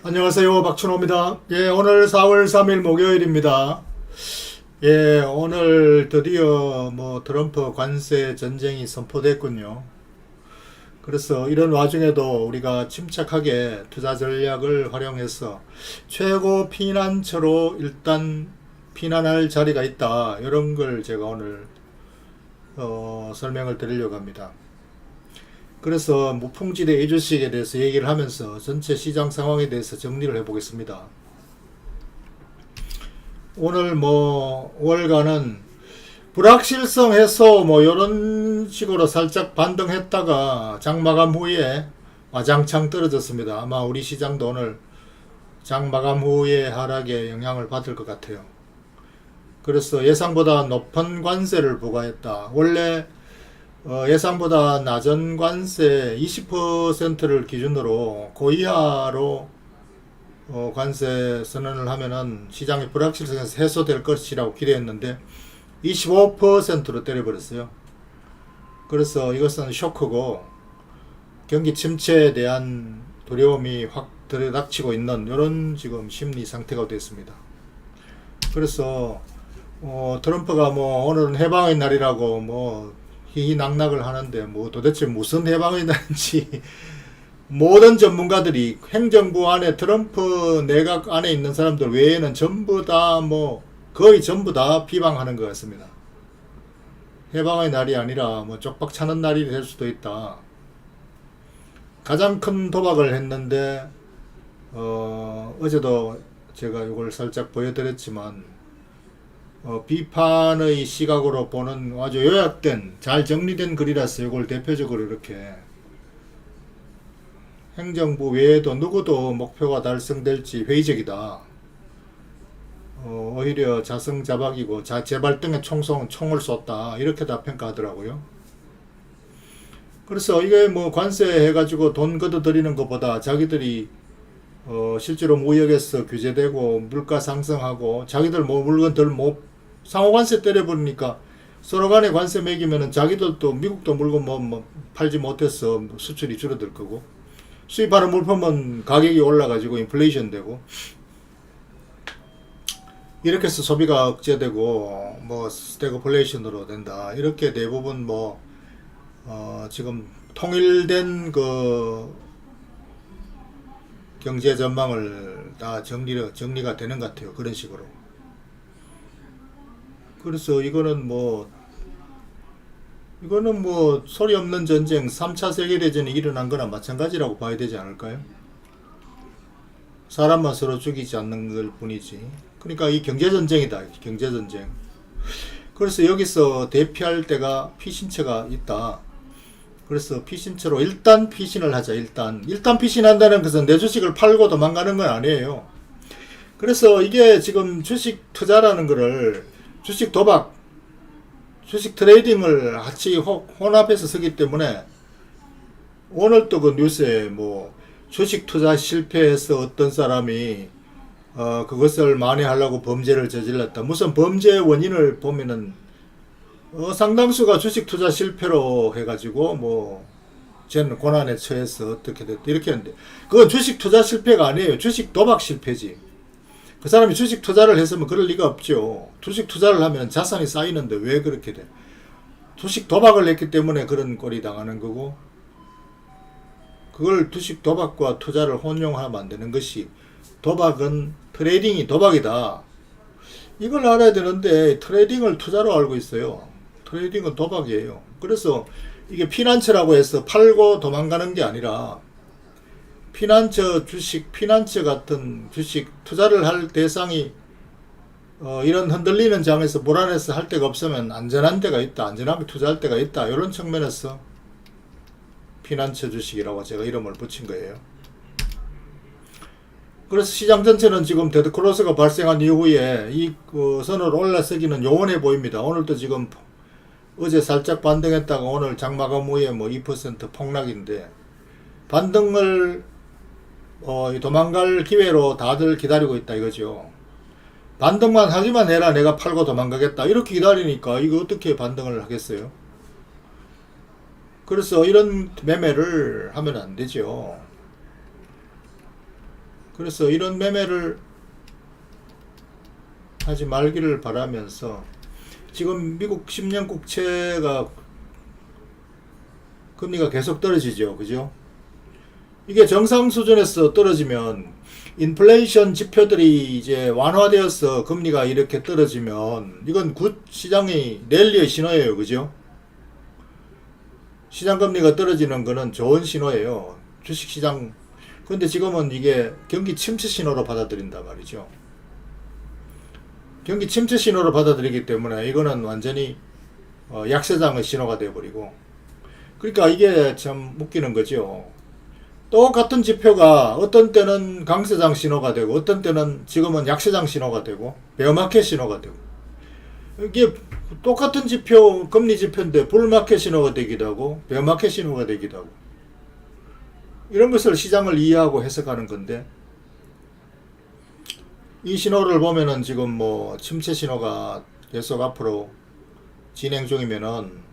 안녕하세요. 박춘호입니다. 예, 오늘 4월 3일 목요일입니다. 예, 오늘 드디어 뭐 트럼프 관세 전쟁이 선포됐군요. 그래서 이런 와중에도 우리가 침착하게 투자 전략을 활용해서 최고 피난처로 일단 피난할 자리가 있다. 이런 걸 제가 오늘 어, 설명을 드리려고 합니다. 그래서 무풍지대 이 주식에 대해서 얘기를 하면서 전체 시장 상황에 대해서 정리를 해보겠습니다. 오늘 뭐 월간은 불확실성 해소 뭐 이런 식으로 살짝 반등했다가 장 마감 후에 와장창 떨어졌습니다. 아마 우리 시장도 오늘 장 마감 후에 하락에 영향을 받을 것 같아요. 그래서 예상보다 높은 관세를 부과했다. 원래 어, 예상보다 낮은 관세 20%를 기준으로 고이하로 어, 관세 선언을 하면은 시장의 불확실성에서 해소될 것이라고 기대했는데 25%로 때려버렸어요. 그래서 이것은 쇼크고 경기 침체에 대한 두려움이 확 들이닥치고 있는 이런 지금 심리 상태가 됐습니다. 그래서 어, 트럼프가 뭐 오늘은 해방의 날이라고 뭐 희희낙낙을 하는데 뭐 도대체 무슨 해방의 날인지 모든 전문가들이 행정부 안에 트럼프 내각 안에 있는 사람들 외에는 전부 다 뭐 거의 전부 다 비방하는 것 같습니다. 해방의 날이 아니라 뭐 쪽박 차는 날이 될 수도 있다. 가장 큰 도박을 했는데 어, 어제도 제가 이걸 살짝 보여드렸지만 어, 비판의 시각으로 보는 아주 요약된 잘 정리된 글이라서 이걸 대표적으로 이렇게 행정부 외에도 누구도 목표가 달성될지 회의적이다. 어, 오히려 자승자박이고 자, 재발등에 총성, 총을 쏟다. 이렇게 다 평가하더라고요. 그래서 이게 뭐 관세 해가지고 돈 걷어들이는 것보다 자기들이 어, 실제로 무역에서 규제되고 물가 상승하고 자기들 뭐 물건 덜못 상호관세 때려버리니까 서로 간에 관세 매기면은 자기들도 미국도 물건 뭐, 뭐 팔지 못해서 수출이 줄어들 거고 수입하는 물품은 가격이 올라가지고 인플레이션 되고 이렇게 해서 소비가 억제되고 뭐 스태그플레이션으로 된다. 이렇게 대부분 뭐 어, 지금 통일된 그 경제 전망을 다 정리 정리가 되는 것 같아요. 그런 식으로 그래서 이거는 뭐 이거는 뭐 소리 없는 전쟁 3차 세계대전이 일어난 거나 마찬가지라고 봐야 되지 않을까요? 사람만 서로 죽이지 않는 걸 뿐이지. 그러니까 이 경제전쟁이다. 경제전쟁. 그래서 여기서 대피할 때가 피신처가 있다. 그래서 피신처로 일단 피신을 하자. 일단 일단 피신한다는 것은 내 주식을 팔고 도망가는 건 아니에요. 그래서 이게 지금 주식 투자라는 거를 주식 도박, 주식 트레이딩을 같이 호- 혼합해서 쓰기 때문에 오늘 또그 뉴스에 뭐 주식 투자 실패해서 어떤 사람이 어 그것을 만회하려고 범죄를 저질렀다. 무슨 범죄 원인을 보면은 어 상당수가 주식 투자 실패로 해가지고 뭐 쟤는 고난에 처해서 어떻게 됐다 이렇게 하는데 그건 주식 투자 실패가 아니에요. 주식 도박 실패지. 그 사람이 주식 투자를 했으면 그럴 리가 없죠. 주식 투자를 하면 자산이 쌓이는데 왜 그렇게 돼? 주식 도박을 했기 때문에 그런 꼴이 당하는 거고, 그걸 주식 도박과 투자를 혼용하면 안 되는 것이, 도박은 트레이딩이 도박이다. 이걸 알아야 되는데, 트레이딩을 투자로 알고 있어요. 트레이딩은 도박이에요. 그래서 이게 피난처라고 해서 팔고 도망가는 게 아니라, 피난처 주식, 피난처 같은 주식 투자를 할 대상이 어, 이런 흔들리는 장에서 불안해서 할 데가 없으면 안전한 데가 있다, 안전하게 투자할 데가 있다, 이런 측면에서 피난처 주식이라고 제가 이름을 붙인 거예요. 그래서 시장 전체는 지금 데드크로스가 발생한 이후에 이 그, 선을 올라서기는 요원해 보입니다. 오늘도 지금 어제 살짝 반등했다가 오늘 장마감 후에 뭐 2% 폭락인데 반등을 어, 이 도망갈 기회로 다들 기다리고 있다 이거죠. 반등만 하기만 해라 내가 팔고 도망가겠다 이렇게 기다리니까 이거 어떻게 반등을 하겠어요? 그래서 이런 매매를 하면 안 되죠. 그래서 이런 매매를 하지 말기를 바라면서 지금 미국 10년 국채가 금리가 계속 떨어지죠. 그죠? 이게 정상 수준에서 떨어지면 인플레이션 지표들이 이제 완화되어서 금리가 이렇게 떨어지면 이건 굿 시장의 랠리의 신호예요. 그죠? 시장 금리가 떨어지는 거는 좋은 신호예요. 주식 시장 근데 지금은 이게 경기 침체 신호로 받아들인단 말이죠. 경기 침체 신호로 받아들이기 때문에 이거는 완전히 어, 약세장의 신호가 되어버리고 그러니까 이게 참 웃기는 거죠. 똑같은 지표가 어떤 때는 강세장 신호가 되고 어떤 때는 지금은 약세장 신호가 되고 베어마켓 신호가 되고 이게 똑같은 지표 금리 지표인데 불마켓 신호가 되기도 하고 베어마켓 신호가 되기도 하고 이런 것을 시장을 이해하고 해석하는 건데 이 신호를 보면은 지금 뭐 침체 신호가 계속 앞으로 진행 중이면은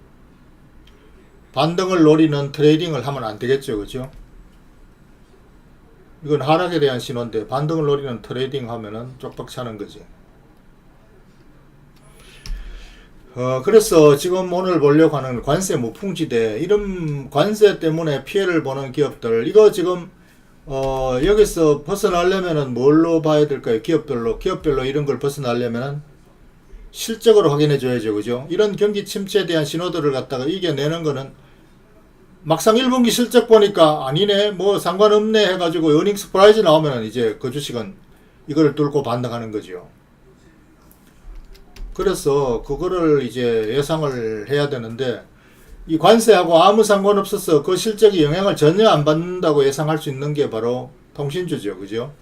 반등을 노리는 트레이딩을 하면 안 되겠죠. 그죠? 이건 하락에 대한 신호인데 반등을 노리는 트레이딩 하면은 쪽박 차는 거지. 어, 그래서 지금 오늘 보려고 하는 관세 무풍지대, 이런 관세 때문에 피해를 보는 기업들, 이거 지금, 어, 여기서 벗어나려면은 뭘로 봐야 될까요? 기업별로, 기업별로 이런 걸 벗어나려면은 실적으로 확인해 줘야죠. 그죠? 이런 경기 침체에 대한 신호들을 갖다가 이겨내는 거는 막상 1분기 실적 보니까 아니네, 뭐 상관없네 해가지고 어닝 스 프라이즈 나오면은 이제 그 주식은 이걸 뚫고 반등하는 거죠. 그래서 그거를 이제 예상을 해야 되는데 이 관세하고 아무 상관없어서 그 실적이 영향을 전혀 안 받는다고 예상할 수 있는 게 바로 통신주죠. 그죠?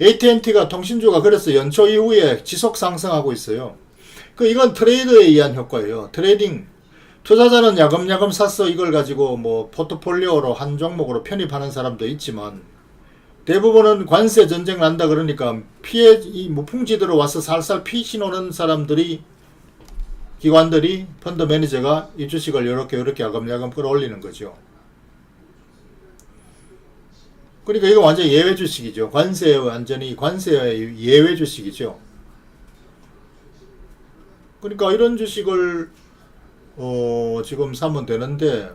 AT&T가 통신주가 그래서 연초 이후에 지속 상승하고 있어요. 그 이건 트레이드에 의한 효과예요. 트레이딩 투자자는 야금야금 샀어 이걸 가지고 뭐 포트폴리오로 한 종목으로 편입하는 사람도 있지만 대부분은 관세 전쟁 난다 그러니까 피해 이 무풍지대로 와서 살살 피신 오는 사람들이 기관들이 펀드 매니저가 이 주식을 이렇게 이렇게 야금야금 끌어올리는 거죠. 그러니까 이거 완전 예외 주식이죠. 관세 완전히 관세 예외 주식이죠. 그러니까 이런 주식을 어 지금 사면 되는데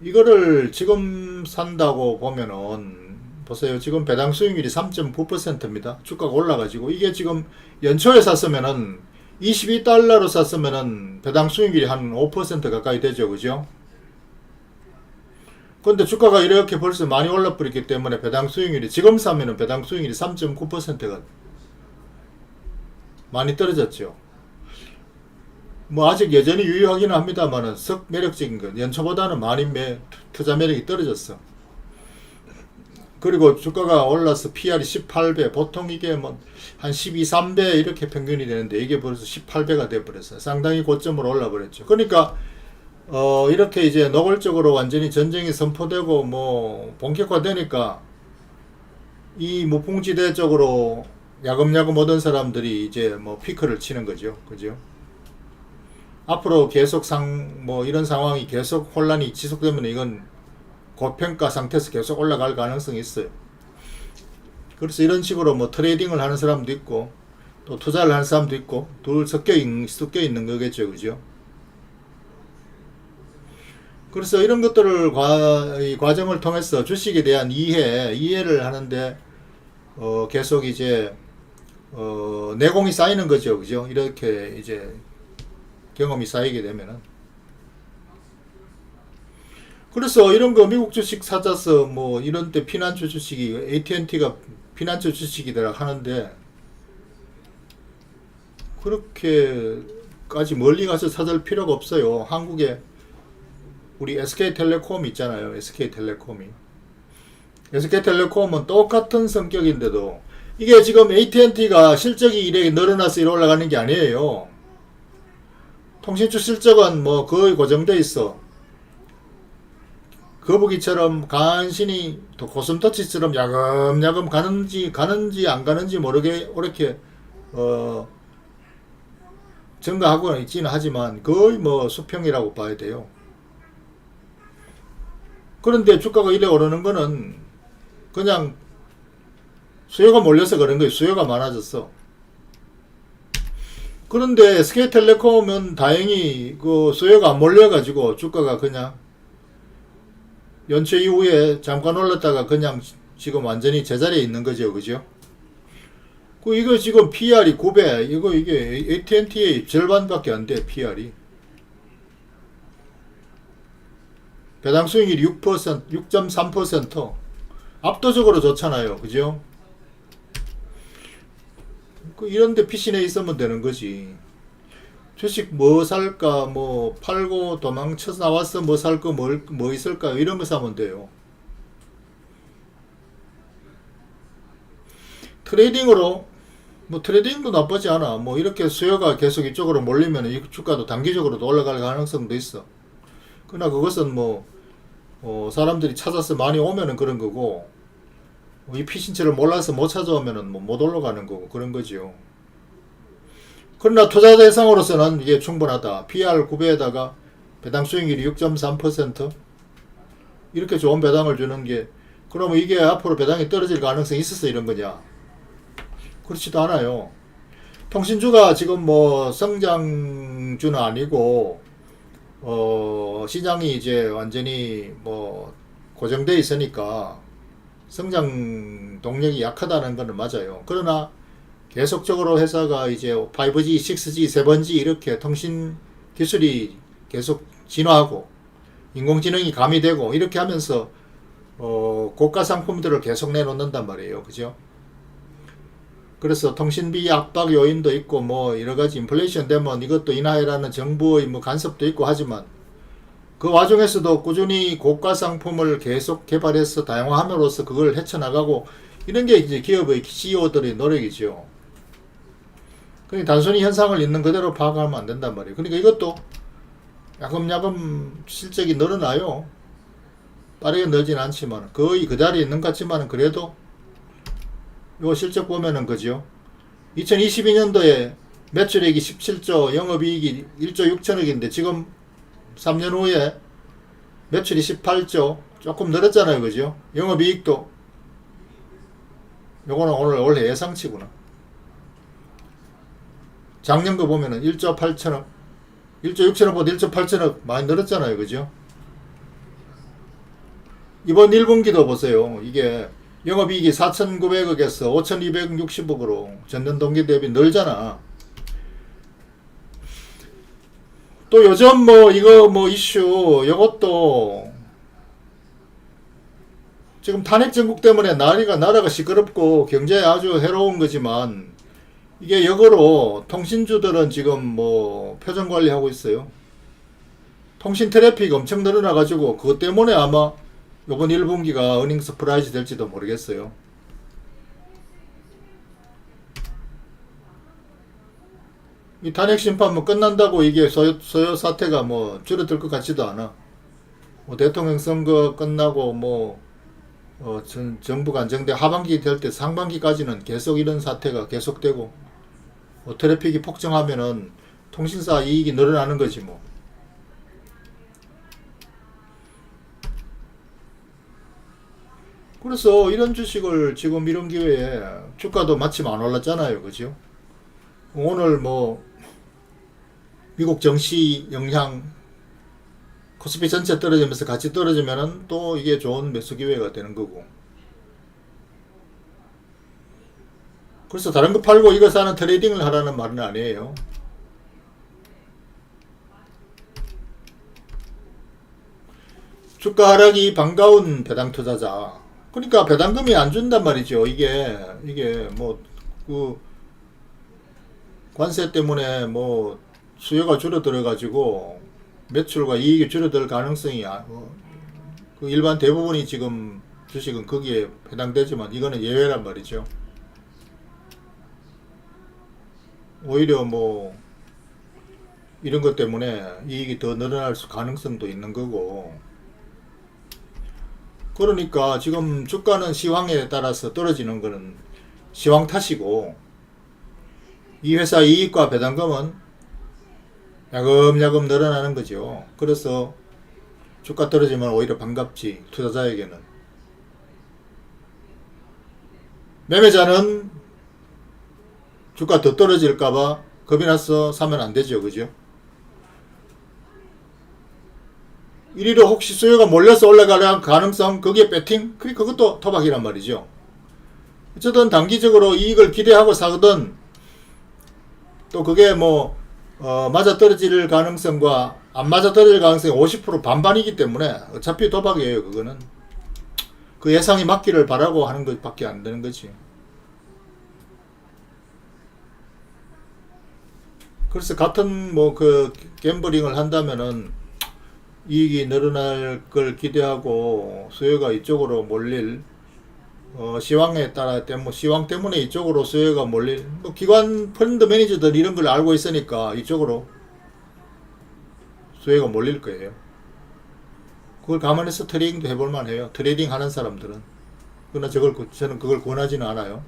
이거를 지금 산다고 보면은 보세요. 지금 배당 수익률이 3.9%입니다. 주가가 올라가지고 이게 지금 연초에 샀으면은 22달러로 샀으면은 배당 수익률이 한 5% 가까이 되죠. 그죠? 근데 주가가 이렇게 벌써 많이 올라버렸기 때문에 배당 수익률이 지금 사면은 배당 수익률이 3.9%가 많이 떨어졌죠. 뭐 아직 여전히 유효하기는 합니다만은 썩 매력적인 건 연초보다는 많이 매, 투자 매력이 떨어졌어. 그리고 주가가 올라서 PR이 18배, 보통 이게 뭐 한 12, 3배 이렇게 평균이 되는데 이게 벌써 18배가 돼버렸어요. 상당히 고점으로 올라버렸죠. 그러니까 어 이렇게 이제 노골적으로 완전히 전쟁이 선포되고 뭐 본격화되니까 이 무풍지대 쪽으로 야금야금 오던 사람들이 이제 뭐 피크를 치는 거죠. 그죠? 앞으로 계속 상, 뭐 이런 상황이 계속 혼란이 지속되면 이건 고평가 상태에서 계속 올라갈 가능성이 있어요. 그래서 이런 식으로 뭐 트레이딩을 하는 사람도 있고 또 투자를 하는 사람도 있고 둘 섞여 있는, 섞여 있는 거겠죠. 그죠? 그래서 이런 것들을 과, 이 과정을 통해서 주식에 대한 이해, 이해를 하는데 어, 계속 이제 어, 내공이 쌓이는 거죠. 그죠? 이렇게 이제 경험이 쌓이게 되면은 그래서 이런 거 미국 주식 사자서 뭐 이런 때 피난처 주식이 AT&T가 피난처 주식이더라 하는데 그렇게까지 멀리 가서 찾을 필요가 없어요. 한국에 우리 SK텔레콤 있잖아요. SK텔레콤이. SK텔레콤은 똑같은 성격인데도 이게 지금 AT&T가 실적이 이렇게 늘어나서 이래 올라가는 게 아니에요. 통신주 실적은 뭐 거의 고정돼 있어. 거북이처럼 간신히 또 고슴도치처럼 야금야금 가는지 가는지 안 가는지 모르게 이렇게 어 증가하고 있지는 하지만 거의 뭐 수평이라고 봐야 돼요. 그런데 주가가 이래 오르는 거는 그냥 수요가 몰려서 그런 거예요. 수요가 많아졌어. 그런데 SK텔레콤은 다행히 그 수요가 안 몰려가지고 주가가 그냥 연초 이후에 잠깐 올랐다가 그냥 지금 완전히 제자리에 있는 거죠. 그죠? 그 이거 지금 PR이 9배 이거 이게 AT&T의 절반밖에 안 돼. PR이. 배당 수익률이 6%, 6.3% 압도적으로 좋잖아요. 그죠? 그 이런데 피신해 있으면 되는 거지. 주식 뭐 살까, 뭐 팔고 도망쳐 나와서 뭐 살 거, 뭘, 뭐 있을까, 이런 거 사면 돼요. 트레이딩으로, 뭐 트레이딩도 나쁘지 않아. 뭐 이렇게 수요가 계속 이쪽으로 몰리면 이 주가도 단기적으로도 올라갈 가능성도 있어. 그러나 그것은 뭐, 어, 사람들이 찾아서 많이 오면은 그런 거고, 뭐 이 피신처를 몰라서 못 찾아오면은 뭐 못 올라가는 거고 그런 거지요. 그러나 투자 대상으로서는 이게 충분하다. PR 9배에다가 배당 수익률이 6.3% 이렇게 좋은 배당을 주는 게 그러면 이게 앞으로 배당이 떨어질 가능성이 있어서 이런 거냐? 그렇지도 않아요. 통신주가 지금 뭐 성장주는 아니고 어 시장이 이제 완전히 뭐 고정돼 있으니까 성장 동력이 약하다는 것은 맞아요. 그러나 계속적으로 회사가 이제 5G, 6G, 7G 이렇게 통신 기술이 계속 진화하고 인공지능이 가미되고 이렇게 하면서 어, 고가 상품들을 계속 내놓는단 말이에요. 그죠? 그래서 통신비 압박 요인도 있고 뭐 여러 가지 인플레이션 되면 이것도 인하해라는 정부의 뭐 간섭도 있고 하지만 그 와중에서도 꾸준히 고가 상품을 계속 개발해서 다양화함으로써 그걸 헤쳐나가고 이런 게 이제 기업의 CEO들의 노력이죠. 그러니까 단순히 현상을 있는 그대로 파악하면 안 된단 말이에요. 그러니까 이것도 야금야금 실적이 늘어나요. 빠르게 늘진 않지만 거의 그 자리에 있는 것 같지만 그래도 요 실적 보면은 그죠. 2022년도에 매출액이 17조, 영업이익이 1조 6천억인데 지금 3년 후에 매출이 18조 조금 늘었잖아요. 그죠? 영업이익도 요거는 오늘 원래 예상치구나. 작년 거 보면은 1조 8천억 1조 6천억보다 1조 8천억 많이 늘었잖아요. 그죠? 이번 1분기도 보세요. 이게 영업이익이 4,900억에서 5,260억으로 전년 동기 대비 늘잖아. 또 요즘 뭐 이거 뭐 이슈 요것도 지금 탄핵 정국 때문에 나리가 나라가 시끄럽고 경제에 아주 해로운 거지만 이게 역으로 통신주들은 지금 뭐 표정 관리하고 있어요. 통신 트래픽 엄청 늘어나 가지고 그것 때문에 아마 요번 1분기가 어닝 서프라이즈 될지도 모르겠어요. 이 탄핵 심판 뭐 끝난다고 이게 소요, 소요 사태가 뭐 줄어들 것 같지도 않아. 뭐 대통령 선거 끝나고 뭐 어, 전, 정부가 안정돼 하반기 될 때 상반기까지는 계속 이런 사태가 계속되고 뭐 트래픽이 폭증하면은 통신사 이익이 늘어나는 거지 뭐. 그래서 이런 주식을 지금 이런 기회에 주가도 마침 안 올랐잖아요. 그죠? 오늘 뭐 미국 정시 영향 코스피 전체 떨어지면서 같이 떨어지면은 또 이게 좋은 매수 기회가 되는 거고. 그래서 다른 거 팔고 이거 사는 트레이딩을 하라는 말은 아니에요. 주가 하락이 반가운 배당 투자자. 그러니까 배당금이 안 준단 말이죠. 이게 이게 뭐그 관세 때문에 뭐 수요가 줄어들어 가지고 매출과 이익이 줄어들 가능성이 아- 어, 그 일반 대부분이 지금 주식은 거기에 해당되지만 이거는 예외란 말이죠. 오히려 뭐 이런 것 때문에 이익이 더 늘어날 수 가능성도 있는 거고 그러니까 지금 주가는 시황에 따라서 떨어지는 거는 시황 탓이고 이 회사 이익과 배당금은 야금야금 늘어나는 거죠. 그래서 주가 떨어지면 오히려 반갑지 투자자에게는. 매매자는 주가 더 떨어질까봐 겁이 나서 사면 안 되죠. 그죠? 이리로 혹시 수요가 몰려서 올라가는 가능성, 거기에 배팅? 그게 그것도 토박이란 말이죠. 어쨌든 단기적으로 이익을 기대하고 사거든, 또 그게 뭐, 어, 맞아 떨어질 가능성과 안 맞아 떨어질 가능성이 50% 반반이기 때문에 어차피 도박이에요, 그거는. 그 예상이 맞기를 바라고 하는 것밖에 안 되는 거지. 그래서 같은 뭐 그 갬블링을 한다면은 이익이 늘어날 걸 기대하고 수요가 이쪽으로 몰릴 어, 시황에 따라 때문에 시황 때문에 이쪽으로 수요가 몰릴 뭐 기관 펀드 매니저들 이런 걸 알고 있으니까 이쪽으로 수요가 몰릴 거예요. 그걸 감안해서 트레이딩도 해볼 만해요. 트레이딩 하는 사람들은 그러나 저걸 고- 저는 그걸 권하지는 않아요.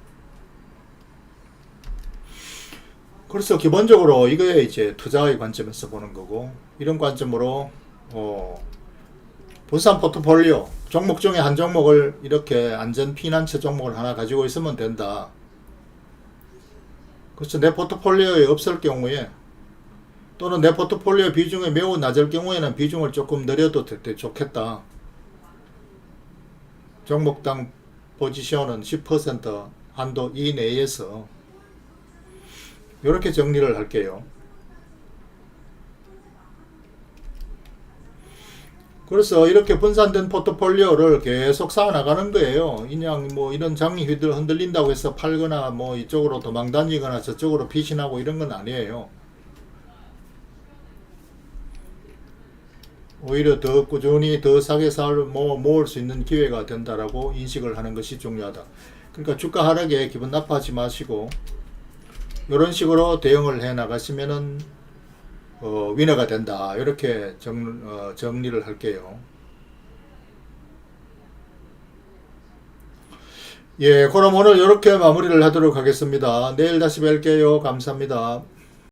그래서 기본적으로 이거에 이제 투자의 관점에서 보는 거고 이런 관점으로 어, 분산 포트폴리오 종목 중에 한 종목을 이렇게 안전 피난처 종목을 하나 가지고 있으면 된다. 그래서 내 포트폴리오에 없을 경우에 또는 내 포트폴리오 비중이 매우 낮을 경우에는 비중을 조금 늘려도 좋겠다. 종목당 포지션은 10% 한도 이내에서 이렇게 정리를 할게요. 그래서 이렇게 분산된 포트폴리오를 계속 쌓아나가는 거예요. 그냥 뭐 이런 장이 휘들 흔들린다고 해서 팔거나 뭐 이쪽으로 도망 다니거나 저쪽으로 피신하고 이런 건 아니에요. 오히려 더 꾸준히 더 싸게 살, 뭐, 모을 수 있는 기회가 된다라고 인식을 하는 것이 중요하다. 그러니까 주가 하락에 기분 나빠하지 마시고, 이런 식으로 대응을 해 나가시면은 어, 위너가 된다. 이렇게 정, 어, 정리를 할게요. 예, 그럼 오늘 이렇게 마무리를 하도록 하겠습니다. 내일 다시 뵐게요. 감사합니다.